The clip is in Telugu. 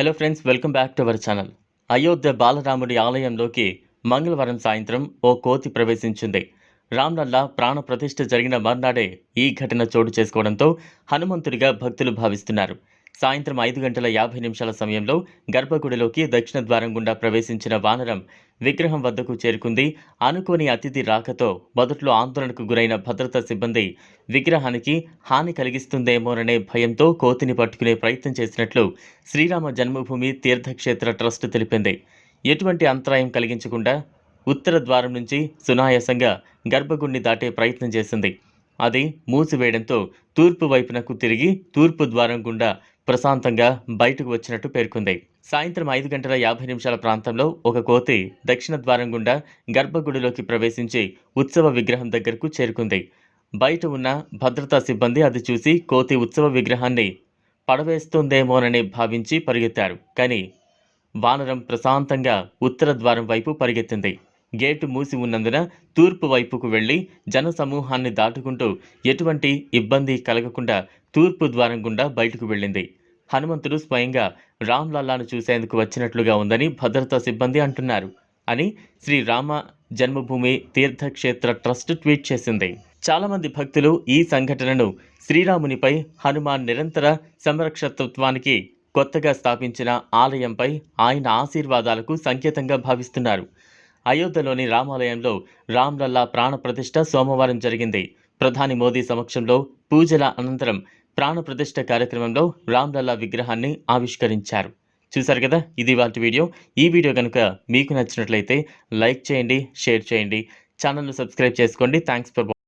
Hello friends welcome back to our channel Ayodhya బాలరాముడి ఆలయంలోకి మంగళవారం సాయంత్రం ఓ కోతి ప్రవేశించింది. రామ్లల్లా ప్రాణ ప్రతిష్ఠ జరిగిన మర్నాడే ఈ ఘటన చోటు చేసుకోవడంతో హనుమంతుడిగా భక్తులు భావిస్తున్నారు. సాయంత్రం ఐదు గంటల యాభై నిమిషాల సమయంలో గర్భగుడిలోకి దక్షిణ ద్వారం గుండా ప్రవేశించిన వానరం విగ్రహం వద్దకు చేరుకుంది. అనుకోని అతిథి రాకతో మొదట్లో ఆందోళనకు గురైన భద్రతా సిబ్బంది విగ్రహానికి హాని కలిగిస్తుందేమోననే భయంతో కోతిని పట్టుకునే ప్రయత్నం చేసినట్లు శ్రీరామ జన్మభూమి తీర్థక్షేత్ర ట్రస్ట్ తెలిపింది. ఎటువంటి అంతరాయం కలిగించకుండా ఉత్తర ద్వారం నుంచి సునాయాసంగా గర్భగుడిని దాటే ప్రయత్నం చేసింది. అది మూసివేయడంతో తూర్పు వైపునకు తిరిగి తూర్పు ద్వారం గుండా ప్రశాంతంగా బయటకు వచ్చినట్టు పేర్కొంది. సాయంత్రం ఐదు గంటల యాభై నిమిషాల ప్రాంతంలో ఒక కోతి దక్షిణ ద్వారం గుండా గర్భగుడిలోకి ప్రవేశించి ఉత్సవ విగ్రహం దగ్గరకు చేరుకుంది. బయట ఉన్న భద్రతా సిబ్బంది అది చూసి కోతి ఉత్సవ విగ్రహాన్ని పడవేస్తుందేమోనని భావించి పరిగెత్తారు. కానీ వానరం ప్రశాంతంగా ఉత్తర ద్వారం వైపు పరిగెత్తింది. గేటు మూసి ఉన్నందున తూర్పు వైపుకు వెళ్ళి జనసమూహాన్ని దాటుకుంటూ ఎటువంటి ఇబ్బంది కలగకుండా తూర్పు ద్వారం గుండా బయటకు వెళ్ళింది. హనుమంతుడు స్వయంగా రామ్లల్లాను చూసేందుకు వచ్చినట్లుగా ఉందని భద్రతా సిబ్బంది అంటున్నారు అని శ్రీ రామ జన్మభూమి తీర్థక్షేత్ర ట్రస్ట్ ట్వీట్ చేసింది. చాలామంది భక్తులు ఈ సంఘటనను శ్రీరామునిపై హనుమాన్ నిరంతర సంరక్షతత్వానికి కొత్తగా స్థాపించిన ఆలయంపై ఆయన ఆశీర్వాదాలకు సంకేతంగా భావిస్తున్నారు. అయోధ్యలోని రామాలయంలో రామ్లల్లా ప్రాణప్రతిష్ఠ సోమవారం జరిగింది. ప్రధాని మోదీ సమక్షంలో పూజల అనంతరం ప్రాణప్రతిష్ఠ కార్యక్రమంలో రామ్లల్లా విగ్రహాన్ని ఆవిష్కరించారు. చూశారు కదా ఇది వాటి వీడియో. ఈ వీడియో కనుక మీకు నచ్చినట్లయితే లైక్ చేయండి షేర్ చేయండి. ఛానల్ను సబ్స్క్రైబ్ చేసుకోండి. Thanks for